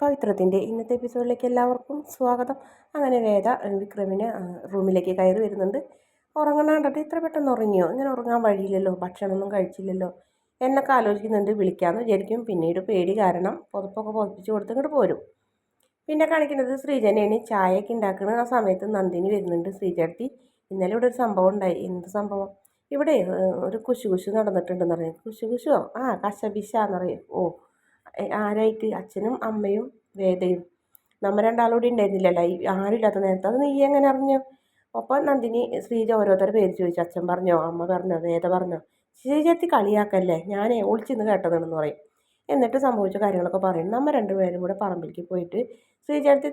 പവിത്രത്തിന്റെ ഇന്നത്തെ എപ്പിസോഡിലേക്ക് എല്ലാവർക്കും സ്വാഗതം. അങ്ങനെ വേദ വിക്രമിന് റൂമിലേക്ക് കയറി വരുന്നുണ്ട്. ഉറങ്ങണാണ്ടത് ഇത്ര പെട്ടെന്ന് ഉറങ്ങിയോ? ഇങ്ങനെ ഉറങ്ങാൻ വഴിയില്ലല്ലോ ഭക്ഷണമൊന്നും കഴിച്ചില്ലല്ലോ. എന്നൊക്കെ ആലോചിക്കുന്നുണ്ട് വിളിക്കാമെന്ന് വിചാരിക്കും. പിന്നീട് പേടി കാരണം പുതപ്പൊക്കെ പുതപ്പിച്ച് കൊടുത്ത് ഇങ്ങോട്ട് പോരും. പിന്നെ കാണിക്കുന്നത് ശ്രീജനയാണ് ചായയൊക്കെ ഉണ്ടാക്കുന്നത് ആ സമയത്ത് നന്ദിനി വരുന്നുണ്ട് ശ്രീജടത്തി ഇന്നലെ ഇവിടെ ഒരു സംഭവം ഉണ്ടായി. എന്ത് സംഭവം? ഇവിടെ ഒരു കുശു കുശു നടന്നിട്ടുണ്ടെന്ന് പറയും. കുശു കുശുവോ ആ കശപിശാന്ന് പറയും. ഓ ആരായിട്ട് അച്ഛനും അമ്മയും വേദയും. നമ്മ രണ്ടാളൂടെ ഉണ്ടായിരുന്നില്ലല്ലോ. ഈ ആരുമില്ലാത്ത നേരത്തെ. അത് നീ എങ്ങനെ അറിഞ്ഞു? ഒപ്പം നന്ദിനി ശ്രീജ ഓരോരുത്തരുടെ പേര് ചോദിച്ചു. അച്ഛൻ പറഞ്ഞോ അമ്മ പറഞ്ഞോ വേദ പറഞ്ഞോ ശ്രീജത്തി കളിയാക്കല്ലേ? ഞാനേ ഒളിച്ചിന്ന് കേട്ടതാണെന്ന് പറയും. എന്നിട്ട് സംഭവിച്ച കാര്യങ്ങളൊക്കെ പറയും. നമ്മൾ രണ്ടുപേരും കൂടെ പറമ്പിലേക്ക് പോയിട്ട് ശ്രീജയത്തി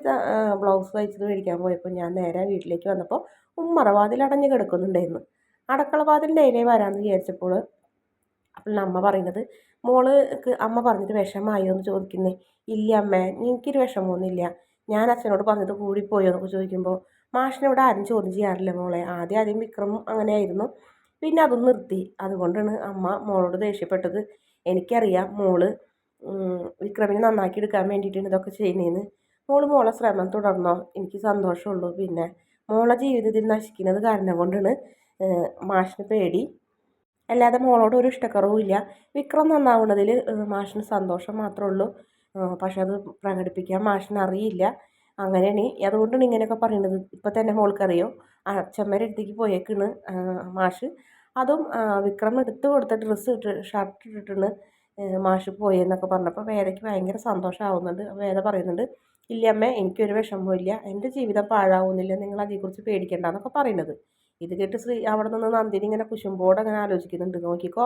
ബ്ലൗസ് തയ്ച്ചത് മേടിക്കാൻ പോയപ്പോൾ ഞാൻ നേരെ വീട്ടിലേക്ക് വന്നപ്പോൾ ഉമ്മറവാതിൽ അടഞ്ഞു കിടക്കുന്നുണ്ടായിരുന്നു. അടക്കള വാതിൽ ഡെയിലി വരാമെന്ന് വിചാരിച്ചപ്പോൾ അപ്പോൾ അമ്മ പറയുന്നത് മോൾക്ക് അമ്മ പറഞ്ഞിട്ട് വിഷമായോ എന്ന് ചോദിക്കുന്നേ. ഇല്ല അമ്മേ എനിക്കൊരു വിഷമമൊന്നുമില്ല ഞാൻ അച്ഛനോട് പറഞ്ഞത് കൂടിപ്പോയോ? എന്നൊക്കെ ചോദിക്കുമ്പോൾ മാഷിനോട് ആരും ചോദ്യം ചെയ്യാറില്ല മോളെ. ആദ്യം ആദ്യം വിക്രം അങ്ങനെയായിരുന്നു. പിന്നെ അതും നിർത്തി. അതുകൊണ്ടാണ് അമ്മ മോളോട് ദേഷ്യപ്പെട്ടത്. എനിക്കറിയാം മോൾ വിക്രമിനെ നന്നാക്കി എടുക്കാൻ വേണ്ടിയിട്ടാണ് ഇതൊക്കെ ചെയ്യുന്നതെന്ന് മോൾ മോളെ ശ്രമം തുടർന്നോ? എനിക്ക് സന്തോഷമുള്ളൂ. പിന്നെ മോളെ ജീവിതത്തിൽ നശിക്കുന്നത് കാരണം കൊണ്ടാണ് മാഷിന് പേടി. അല്ലാതെ മോളോട് ഒരു ഇഷ്ടക്കുറവും ഇല്ല. വിക്രം നന്നാവുന്നതിൽ മാഷിന് സന്തോഷം മാത്രമേ ഉള്ളൂ. പക്ഷെ അത് പ്രകടിപ്പിക്കാൻ മാഷിന് അറിയില്ല. അങ്ങനെയാണ്. അതുകൊണ്ടാണ് ഇങ്ങനെയൊക്കെ പറയുന്നത്. ഇപ്പം തന്നെ മോൾക്കറിയോ? അച്ഛമ്മേരെ അടുത്തേക്ക് പോയേക്കാണ് മാഷ്. അതും വിക്രം എടുത്ത് കൊടുത്ത ഡ്രസ്സ് ഇട്ട് ഷർട്ട് ഇട്ടിട്ടാണ് മാഷ് പോയെന്നൊക്കെ പറഞ്ഞപ്പോൾ വേദയ്ക്ക് ഭയങ്കര സന്തോഷമാവുന്നുണ്ട് വേദ പറയുന്നുണ്ട് ഇല്ല അമ്മേ എനിക്കൊരു വിഷമവും ഇല്ല എന്റെ ജീവിതം പാഴാവുന്നില്ല. നിങ്ങൾ അതേക്കുറിച്ച് പേടിക്കേണ്ട എന്നൊക്കെ പറയുന്നത്. ഇത് കേട്ട് ശ്രീ അവിടെ നിന്ന് നന്ദിനി ഇങ്ങനെ കുശുമ്പോടെ അങ്ങനെ ആലോചിക്കുന്നുണ്ട്. നോക്കിക്കോ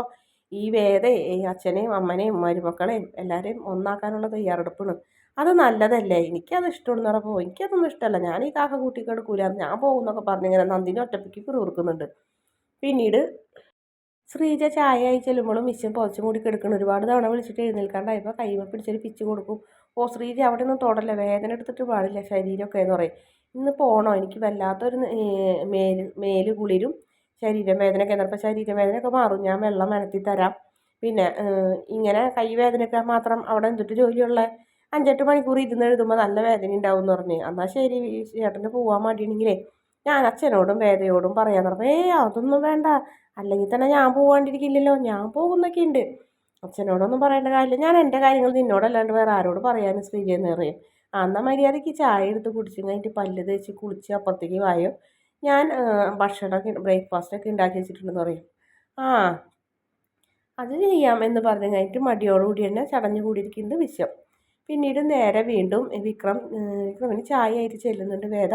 ഈ വേദയെ ഈ അച്ഛനെയും അമ്മനെയും മരുമക്കളെയും എല്ലാവരെയും ഒന്നാക്കാനുള്ള തയ്യാറെടുപ്പാണ്. അത് നല്ലതല്ലേ? എനിക്കത് ഇഷ്ടമെന്ന് പറഞ്ഞപ്പോൾ എനിക്കതൊന്നും ഇഷ്ടമല്ല. ഞാൻ ഈ കാക്ക കൂട്ടി കിടക്കൂല ഞാൻ പോകുന്നൊക്കെ പറഞ്ഞിങ്ങനെ നന്ദിനി ഒറ്റപ്പിക്ക് പിറുപിറുക്കുന്നുണ്ട് പിന്നീട് ശ്രീജ ചായ ആയി ചെല്ലുമ്പോഴും മിശ്യം പുതച്ച് കൂടി കിടക്കണം ഒരുപാട് തവണ വിളിച്ചിട്ട് എഴുന്നേൽക്കാണ്ടായപ്പോൾ കൈമ പിടിച്ചൊരു പിച്ച് കൊടുക്കും. ഓ ശ്രീജി അവിടെ ഒന്നും തൊടല്ല. വേദന എടുത്തിട്ട് പാടില്ല ശരീരമൊക്കെ എന്ന് പറയും. ഇന്ന് പോകണോ എനിക്ക് വല്ലാത്തൊരു മേൽ മേൽ കുളിരും ശരീരം വേദനയൊക്കെ ചിലപ്പോൾ ശരീരം വേദനയൊക്കെ മാറും. ഞാൻ വെള്ളം മനത്തി തരാം. പിന്നെ ഇങ്ങനെ കൈ വേദനയൊക്കെ മാത്രം അവിടെ എന്തിട്ട് ജോലിയുള്ള അഞ്ചെട്ട് മണിക്കൂർ ഇരുന്ന് എഴുതുമ്പോൾ നല്ല വേദന ഉണ്ടാവും എന്ന് പറഞ്ഞ്. എന്നാൽ ശരി ചേട്ടന് പോകാൻ മടിയുണ്ടെങ്കിലേ ഞാൻ അച്ഛനോടും വേദയോടും പറയാൻ പറഞ്ഞു ഏയ് അതൊന്നും വേണ്ട. അല്ലെങ്കിൽ തന്നെ ഞാൻ പോകാണ്ടിരിക്കില്ലല്ലോ ഞാൻ പോകുന്നൊക്കെ ഉണ്ട് അച്ഛനോടൊന്നും പറയേണ്ട കാര്യമില്ല. ഞാൻ എന്റെ കാര്യങ്ങൾ നിന്നോടല്ലാണ്ട് വേറെ ആരോട് പറയാനും ശ്രീജയെന്ന് പറയും. അന്ന മര്യാദയ്ക്ക് ചായ എടുത്ത് കുടിച്ചു കഴിഞ്ഞിട്ട് പല്ല് തേച്ച് കുളിച്ച് അപ്പുറത്തേക്ക് വായോ. ഞാൻ ഭക്ഷണമൊക്കെ ബ്രേക്ക്ഫാസ്റ്റൊക്കെ ഉണ്ടാക്കി വെച്ചിട്ടുണ്ടെന്ന് പറയും. ആ അത് ചെയ്യാം എന്ന് പറഞ്ഞു കഴിഞ്ഞിട്ട് മടിയോടുകൂടി തന്നെ ചടഞ്ഞു കൂടിയിരിക്കുന്നത് വിശ്വം. പിന്നീട് നേരെ വീണ്ടും വിക്രം വിക്രമിന് ചായ ആയിട്ട് ചെല്ലുന്നുണ്ട് വേദ.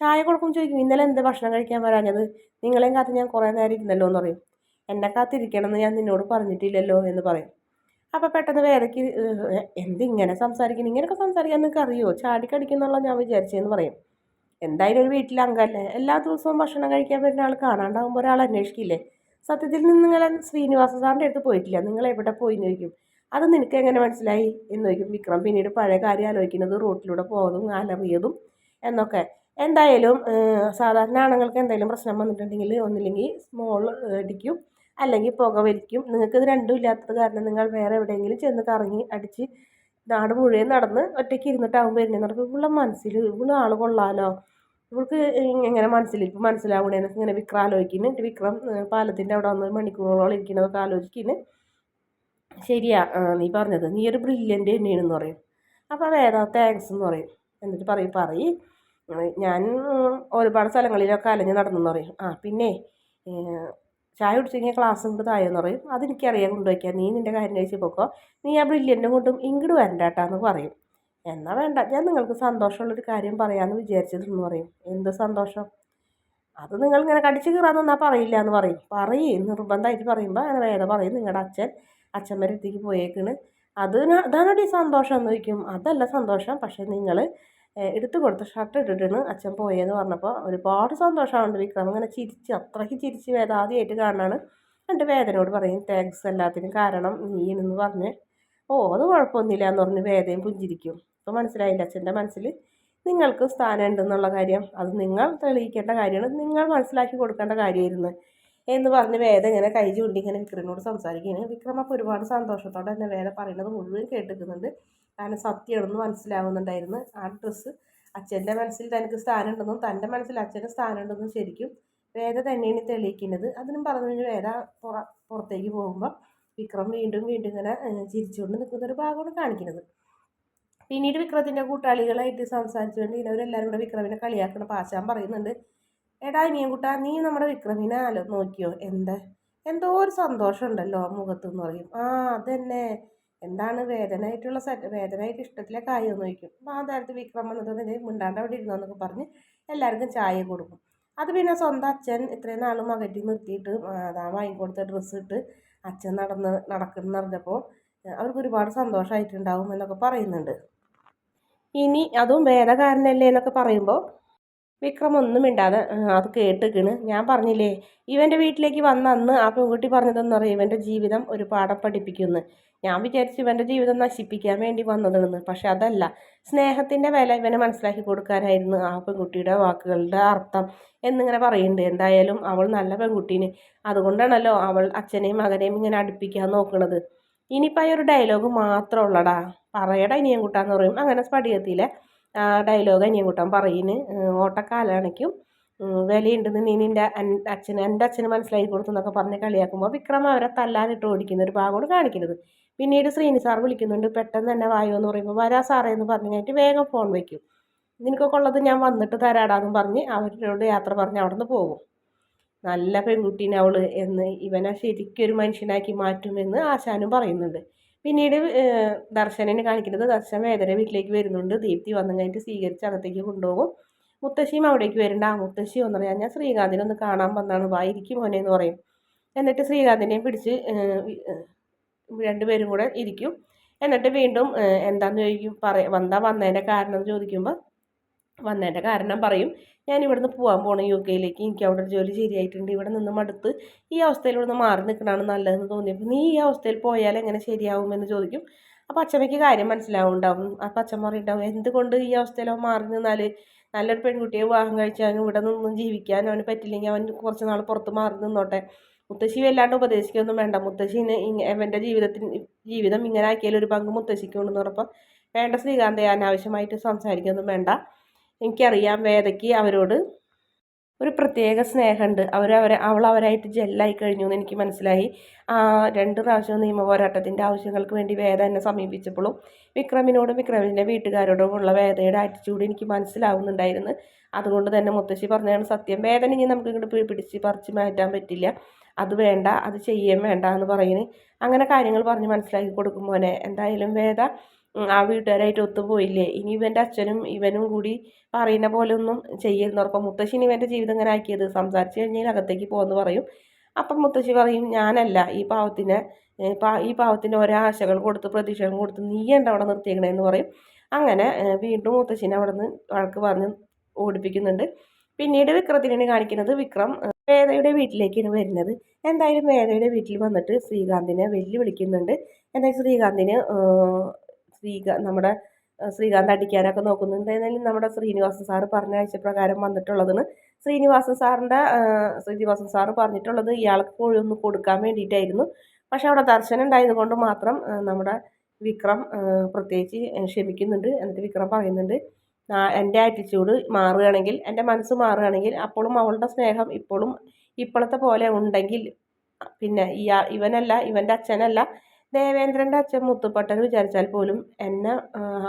ചായ കൊടുക്കുമ്പോൾ ചോദിക്കും ഇന്നലെ എന്ത് ഭക്ഷണം കഴിക്കാൻ വരാഞ്ഞത്? നിങ്ങളെയും കാത്ത് ഞാൻ കുറേ നേരം ഇരുന്നല്ലോ എന്ന് പറയും. എന്നെ കാത്തിരിക്കണം എന്ന് ഞാൻ നിന്നോട് പറഞ്ഞിട്ടില്ലല്ലോ എന്ന് പറയും. അപ്പോൾ പെട്ടെന്ന് വേദയ്ക്ക് എന്തിങ്ങനെ സംസാരിക്കണം ഇങ്ങനെയൊക്കെ സംസാരിക്കാൻ നിങ്ങൾക്ക് അറിയോ? ചാടിക്കടിക്കുന്നുള്ള ഞാൻ വിചാരിച്ചതെന്ന് പറയും. എന്തായാലും ഒരു വീട്ടിലെ അംഗമല്ലേ എല്ലാ ദിവസവും ഭക്ഷണം കഴിക്കാൻ വരുന്ന ആൾ കാണാണ്ടാകുമ്പോൾ ഒരാൾ അന്വേഷിക്കില്ലേ? സത്യത്തിൽ നിന്ന് നിങ്ങൾ ശ്രീനിവാസ സാറിന്റെ അടുത്ത് പോയിട്ടില്ല. നിങ്ങൾ എവിടെ പോയി എന്ന് ചോദിക്കും. അത് നിനക്ക് എങ്ങനെ മനസ്സിലായി? എന്ന് ചോദിക്കും. വിക്രം പിന്നീട് പഴയ കാര്യം ആലോചിക്കുന്നത് റോട്ടിലൂടെ പോകുന്നതും അലറിയതും എന്നൊക്കെ. എന്തായാലും സാധാരണ ആണുങ്ങൾക്ക് എന്തെങ്കിലും പ്രശ്നം വന്നിട്ടുണ്ടെങ്കിൽ ഒന്നില്ലെങ്കിൽ സ്മോൾ അടിക്കും അല്ലെങ്കിൽ പുക വലിക്കും. നിങ്ങൾക്ക് ഇത് രണ്ടും ഇല്ലാത്തത് കാരണം നിങ്ങൾ വേറെ എവിടെയെങ്കിലും ചെന്ന് കറങ്ങി അടിച്ച് നാട് മുഴുവൻ നടന്ന് ഒറ്റയ്ക്ക് ഇരുന്നിട്ടാവും വരുന്നത് നടക്കും. ഇവളെ മനസ്സിൽ ഇവൾ ആൾ കൊള്ളാലോ? ഇവൾക്ക് എങ്ങനെ ഇപ്പം മനസ്സിലാവണേന്നൊക്കെ ഇങ്ങനെ വിക്രം ആലോചിക്കുന്നു. വിക്രം പാലത്തിന്റെ അവിടെ വന്ന് മണിക്കൂറോളം ഇരിക്കുന്നതൊക്കെ ആലോചിക്കുന്നു. ശരിയാ നീ പറഞ്ഞത്. നീ ഒരു ബ്രില്യന്റ് തന്നെയാണെന്ന് പറയും. അപ്പോൾ വേദ താങ്ക്സ് എന്ന് പറയും. എന്നിട്ട് പറയും പറയും. ഞാൻ ഒരുപാട് സ്ഥലങ്ങളിലൊക്കെ അലഞ്ഞ് നടന്നെന്ന് പറയും. ആ പിന്നെ ചായ കുടിച്ചു കഴിഞ്ഞാൽ ക്ലാസ് ഇങ്ങോട്ട് തായെന്ന് പറയും. അതെനിക്കറിയാം കൊണ്ടുപോയിക്കാം. നീ നിന്റെ കാര്യം കഴിച്ച് പോക്കോ. നീ ആ ബ്രില്യന്റെ കൊണ്ടും ഇങ്ങോട്ട് വരണ്ടാട്ടാന്ന് പറയും. എന്നാൽ വേണ്ട. ഞാൻ നിങ്ങൾക്ക് സന്തോഷമുള്ളൊരു കാര്യം പറയാമെന്ന് വിചാരിച്ചതെന്ന് പറയും. എന്ത് സന്തോഷം? അത് നിങ്ങൾ ഇങ്ങനെ കടിച്ചു കീറാൻ നിന്നാൽ പറയില്ല എന്ന് പറയും. പറയും. നിർബന്ധമായിട്ട് പറയുമ്പോൾ അങ്ങനെ വേറെ പറയും. നിങ്ങളുടെ അച്ഛൻ അച്ഛന്മാരെത്തിക്ക് പോയേക്കണ്. അതാണ് അതാണടി സന്തോഷം എന്ന് ചോദിക്കും. അതല്ല സന്തോഷം. പക്ഷേ നിങ്ങൾ എടുത്തു കൊടുത്ത. ഷർട്ട് ഇട്ടിട്ടാണ് അച്ഛൻ പോയെന്ന് പറഞ്ഞപ്പോൾ ഒരുപാട് സന്തോഷമുണ്ട് വിക്രം. ഇങ്ങനെ ചിരിച്ച് അത്രയ്ക്ക് ചിരിച്ച് വേദ ആദ്യമായിട്ട് കാണാനാണ് എന്റെ വേദനയോട് പറയും താങ്ക്സ് എല്ലാത്തിനും കാരണം നീ എന്ന് പറഞ്ഞ് ഓ അത് കുഴപ്പമൊന്നുമില്ല എന്ന് പറഞ്ഞ് വേദയും പുഞ്ചിരിക്കും. അപ്പോൾ മനസ്സിലായില്ല അച്ഛന്റെ മനസ്സിൽ നിങ്ങൾക്ക് സ്ഥാനമുണ്ടെന്നുള്ള കാര്യം. അത് നിങ്ങൾ തെളിയിക്കേണ്ട കാര്യമാണ്. നിങ്ങൾ മനസ്സിലാക്കി കൊടുക്കേണ്ട കാര്യമായിരുന്നു. എന്ന് പറഞ്ഞ് വേദ ഇങ്ങനെ കൈ ചൂണ്ടി ഇങ്ങനെ വിക്രമിനോട് സംസാരിക്കുകയാണ്. വിക്രം അപ്പോൾ ഒരുപാട് സന്തോഷത്തോടെ തന്നെ വേദ പറയുന്നത് മുഴുവൻ കേട്ടിരിക്കുന്നുണ്ട് കാരണം സത്യമാണെന്ന് മനസ്സിലാവുന്നുണ്ടായിരുന്നു. ആ ഡ്രസ്സ് അച്ഛന്റെ മനസ്സിൽ തനിക്ക് സ്ഥാനമുണ്ടെന്നും തന്റെ മനസ്സിൽ അച്ഛന്റെ സ്ഥാനമുണ്ടെന്നും ശരിക്കും വേദ തന്നെയാണ് തെളിയിക്കുന്നത്. അതിനും പറഞ്ഞു കഴിഞ്ഞാൽ വേദ പുറ പുറത്തേക്ക് പോകുമ്പോൾ വിക്രം വീണ്ടും വീണ്ടും ഇങ്ങനെ ചിരിച്ചുകൊണ്ട് നിൽക്കുന്ന ഒരു ഭാഗമാണ് കാണിക്കുന്നത്. പിന്നീട് വിക്രത്തിന്റെ കൂട്ടാളികളായിട്ട് സംസാരിച്ചുകൊണ്ട് ഇവരെല്ലാവരും കൂടെ വിക്രമിനെ കളിയാക്കണം പാശാൻ പറയുന്നുണ്ട്. എടാ ഇനിയും നീ നമ്മുടെ വിക്രമിനെ ആലോ നോക്കിയോ? എന്താ? എന്തോ ഒരു സന്തോഷം ഉണ്ടല്ലോ ആ മുഖത്ത് എന്ന് പറയും. ആ അതന്നെ. എന്താണ് വേദനയായിട്ടുള്ള സെറ്റ് വേദനയായിട്ട് ഇഷ്ടത്തിലെ കാര്യം ചോദിക്കും. അപ്പോൾ ആ നേരത്ത് വിക്രം വന്നിട്ട് മിണ്ടാണ്ട് അവിടെ ഇരുന്നോ എന്നൊക്കെ പറഞ്ഞ് എല്ലാവർക്കും ചായ കൊടുക്കും. അത് പിന്നെ സ്വന്തം അച്ഛൻ ഇത്രയും നാളും അകറ്റി നിർത്തിയിട്ട് അതാ വാങ്ങിക്കൊടുത്ത ഡ്രസ്സ് ഇട്ട് അച്ഛൻ നടന്ന് നടക്കുന്ന അറിഞ്ഞപ്പോൾ അവർക്ക് ഒരുപാട് സന്തോഷമായിട്ടുണ്ടാവും എന്നൊക്കെ പറയുന്നുണ്ട്. ഇനി അതും വേദകാരനല്ലേ എന്നൊക്കെ പറയുമ്പോൾ വിക്രം ഒന്നും മിണ്ടാതെ അത് കേട്ടിക്കണ്. ഞാൻ പറഞ്ഞില്ലേ ഇവന്റെ വീട്ടിലേക്ക് വന്ന അന്ന് ആ പെൺകുട്ടി പറഞ്ഞതെന്ന് പറയും ഇവന്റെ ജീവിതം ഒരു പാഠം പഠിപ്പിക്കുന്നു. ഞാൻ വിചാരിച്ചു ഇവന്റെ ജീവിതം നശിപ്പിക്കാൻ വേണ്ടി വന്നതാണെന്ന് പക്ഷെ അതല്ല. സ്നേഹത്തിന്റെ വില ഇവനെ മനസ്സിലാക്കി കൊടുക്കാനായിരുന്നു ആ പെൺകുട്ടിയുടെ വാക്കുകളുടെ അർത്ഥം എന്നിങ്ങനെ പറയുന്നുണ്ട്. എന്തായാലും അവൾ നല്ല പെൺകുട്ടീന്. അതുകൊണ്ടാണല്ലോ അവൾ അച്ഛനെയും മകനെയും ഇങ്ങനെ അടുപ്പിക്കാൻ നോക്കുന്നത് ഇനിയിപ്പോൾ ഒരു ഡയലോഗ് മാത്രമുള്ളടാ പറയടാ ഇനിയും കൂട്ടാന്ന് പറയും. അങ്ങനെ സ്പടികത്തിലെ ഡയലോഗ് അനിയൻകുട്ടൻ പറയുന്നു ഓട്ടക്കാലാണിക്കും. വിലയുണ്ടെന്ന് നീ നിന്റെ അച്ഛന് എന്റെ അച്ഛന് മനസ്സിലാക്കി കൊടുത്തു എന്നൊക്കെ പറഞ്ഞ് കളിയാക്കുമ്പോൾ വിക്രം അവരെ തല്ലാനിട്ട് ഓടിക്കുന്ന ഒരു ഭാഗമാണ് കാണിക്കുന്നത്. പിന്നീട് ശ്രീനി സാർ വിളിക്കുന്നുണ്ട് പെട്ടെന്ന് തന്നെ വായോ എന്ന് പറയുമ്പോൾ വരാ സാറേ എന്ന് പറഞ്ഞു കഴിഞ്ഞിട്ട് വേഗം ഫോൺ വയ്ക്കും നിനക്കൊക്കെ ഉള്ളത് ഞാൻ വന്നിട്ട് തരാടാന്നും പറഞ്ഞ് അവരോട് യാത്ര പറഞ്ഞ് അവിടെ നിന്ന് പോകും. നല്ല പെൺകുട്ടീനെ അവൾ എന്ന് ഇവനെ ശരിക്കൊരു മനുഷ്യനാക്കി മാറ്റുമെന്ന് ആശാനും പറയുന്നുണ്ട്. പിന്നീട് ദർശനനെ കാണിക്കുന്നത് ദർശൻ വേദന വീട്ടിലേക്ക് വരുന്നുണ്ട്. ദീപ്തി വന്നു കഴിഞ്ഞിട്ട് സ്വീകരിച്ച് അകത്തേക്ക് കൊണ്ടുപോകും. മുത്തശ്ശിയും അവിടേക്ക് വരുന്നുണ്ട് ആ മുത്തശ്ശി ഒന്ന് പറയാം ഞാൻ ശ്രീകാന്തിനെ ഒന്ന് കാണാൻ വന്നാണ്. വായിരിക്കും മോനെ എന്ന് പറയും. എന്നിട്ട് ശ്രീകാന്തിനെയും പിടിച്ച് രണ്ടുപേരും കൂടെ ഇരിക്കും. എന്നിട്ട് വീണ്ടും എന്താന്ന് ചോദിക്കും പറ വന്നാൽ വന്നതിന്റെ കാരണം ചോദിക്കുമ്പോൾ വന്നതിന്റെ കാരണം പറയും ഞാൻ ഇവിടുന്ന് പോകാൻ പോകണം യു കെയിലേക്ക്. എനിക്ക് അവിടെ ഒരു ജോലി ശരിയായിട്ടുണ്ട്. ഇവിടെ നിന്ന് മടുത്ത് ഈ അവസ്ഥയിൽ നിന്ന് മാറി നിൽക്കണമെന്ന് നല്ലതെന്ന് തോന്നിയപ്പോൾ നീ ഈ അവസ്ഥയിൽ പോയാൽ എങ്ങനെ ശരിയാവുമെന്ന് ചോദിക്കും. അപ്പോൾ അച്ഛമ്മയ്ക്ക് കാര്യം മനസ്സിലാവുണ്ടാവും. അപ്പോൾ അച്ഛൻ പറയുണ്ടാവും എന്തുകൊണ്ട് ഈ അവസ്ഥയിലോ മാറി നിന്നാൽ? നല്ലൊരു പെൺകുട്ടിയെ വിവാഹം കഴിച്ചാൽ ഇവിടെ നിന്നും ജീവിക്കാൻ അവന് പറ്റില്ലെങ്കിൽ അവൻ കുറച്ച് നാൾ പുറത്ത് മാറി നിന്നോട്ടെ. മുത്തശ്ശി വല്ലാണ്ട് ഉപദേശിക്കൊന്നും വേണ്ട. മുത്തശ്ശിന് അവന്റെ ജീവിതത്തിന് ജീവിതം ഇങ്ങനെ ആക്കിയാൽ ഒരു പങ്ക് മുത്തശ്ശിക്കുണ്ടെന്ന് പറഞ്ഞപ്പോൾ വേണ്ട ശ്രീകാന്തയെ അനാവശ്യമായിട്ട് സംസാരിക്കൊന്നും വേണ്ട. എനിക്കറിയാം വേദയ്ക്ക് അവരോട് ഒരു പ്രത്യേക സ്നേഹമുണ്ട്. അവരെ അവൾ അവരായിട്ട് ജെല്ലായി കഴിഞ്ഞു എന്ന് എനിക്ക് മനസ്സിലായി. ആ രണ്ട് പ്രാവശ്യം നിയമ പോരാട്ടത്തിന്റെ ആവശ്യങ്ങൾക്ക് വേണ്ടി വേദ എന്നെ സമീപിച്ചപ്പോഴും വിക്രമിനോടും വിക്രമിന്റെ വീട്ടുകാരോടും ഉള്ള വേദയുടെ ആറ്റിറ്റ്യൂഡ് എനിക്ക് മനസ്സിലാവുന്നുണ്ടായിരുന്നു. അതുകൊണ്ട് തന്നെ മുത്തശ്ശി പറഞ്ഞതാണ് സത്യം വേദന ഇനി നമുക്ക് ഇങ്ങോട്ട് പിടിച്ച് പറിച്ച് മാറ്റാൻ പറ്റില്ല. അത് വേണ്ട അത് ചെയ്യാൻ വേണ്ട എന്ന് പറയുന്നത് അങ്ങനെ കാര്യങ്ങൾ പറഞ്ഞ് മനസ്സിലാക്കി കൊടുക്കും മോനെ. എന്തായാലും വേദ ആ വീട്ടുകാരായിട്ട് ഒത്തുപോയില്ലേ? ഇനി ഇവന്റെ അച്ഛനും ഇവനും കൂടി പറയുന്ന പോലെ ഒന്നും ചെയ്യുന്നവർക്കും മുത്തശ്ശിനി ഇവന്റെ ജീവിതം ഇങ്ങനെ ആക്കിയത്. സംസാരിച്ച് കഴിഞ്ഞാൽ അകത്തേക്ക് പോകുമെന്ന് പറയും. അപ്പം മുത്തശ്ശി പറയും ഞാനല്ല ഈ പാവത്തിനെ ഈ പാവത്തിന്റെ ഓരോ ആശകൾ കൊടുത്ത് പ്രതീക്ഷകൾ കൊടുത്ത് നീ എന്റെ അവിടെ നിർത്തിയേക്കണേന്ന് പറയും. അങ്ങനെ വീണ്ടും മുത്തശ്ശിനെ അവിടെ നിന്ന് വഴക്ക് പറഞ്ഞ് ഓടിപ്പിക്കുന്നുണ്ട്. പിന്നീട് വിക്രത്തിനാണ് കാണിക്കുന്നത്. വിക്രം വേദയുടെ വീട്ടിലേക്കാണ് വരുന്നത്. എന്തായാലും വേദയുടെ വീട്ടിൽ വന്നിട്ട് ശ്രീകാന്തിനെ വെല്ലുവിളിക്കുന്നുണ്ട്. എന്തായാലും ശ്രീകാന്തിന് ശ്രീകാ നമ്മുടെ ശ്രീകാന്ത് അടിക്കാനൊക്കെ നോക്കുന്നുണ്ട് എന്തായാലും നമ്മുടെ ശ്രീനിവാസൻ സാറ് പറഞ്ഞ ആഴ്ചപ്രകാരം വന്നിട്ടുള്ളതെന്ന് ശ്രീനിവാസൻ സാറിന്റെ ശ്രീനിവാസൻ സാറ് പറഞ്ഞിട്ടുള്ളത് ഇയാൾക്ക് കോഴിയൊന്ന് കൊടുക്കാൻ വേണ്ടിയിട്ടായിരുന്നു. പക്ഷെ അവിടെ ദർശനം ഉണ്ടായത് കൊണ്ട് മാത്രം നമ്മുടെ വിക്രം പ്രത്യേകിച്ച് ക്ഷമിക്കുന്നുണ്ട്. എന്നിട്ട് വിക്രം പറയുന്നുണ്ട് എന്റെ ആറ്റിറ്റ്യൂഡ് മാറുകയാണെങ്കിൽ എന്റെ മനസ്സ് മാറുകയാണെങ്കിൽ അപ്പോഴും അവളുടെ സ്നേഹം ഇപ്പോഴും ഇപ്പോഴത്തെ പോലെ ഉണ്ടെങ്കിൽ പിന്നെ ഇവനല്ല ഇവന്റെ അച്ഛനല്ല ദേവേന്ദ്രന്റെ അച്ഛൻ മുത്തുപ്പട്ടൻ വിചാരിച്ചാൽ പോലും എന്നെ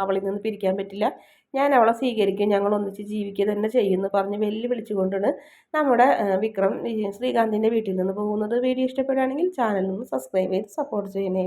അവളിൽ നിന്ന് പിരിക്കാൻ പറ്റില്ല. ഞാൻ അവളെ സ്വീകരിക്കും. ഞങ്ങൾ ഒന്നിച്ച് ജീവിക്കുക തന്നെ ചെയ്യുമെന്ന് പറഞ്ഞ് വെല്ലുവിളിച്ചുകൊണ്ടാണ് നമ്മുടെ വിക്രം ശ്രീകാന്തിന്റെ വീട്ടിൽ നിന്ന് പോകുന്നത്. വീഡിയോ ഇഷ്ടപ്പെടുകയാണെങ്കിൽ ചാനൽ ഒന്ന് സബ്സ്ക്രൈബ് ചെയ്ത് സപ്പോർട്ട് ചെയ്യണേ.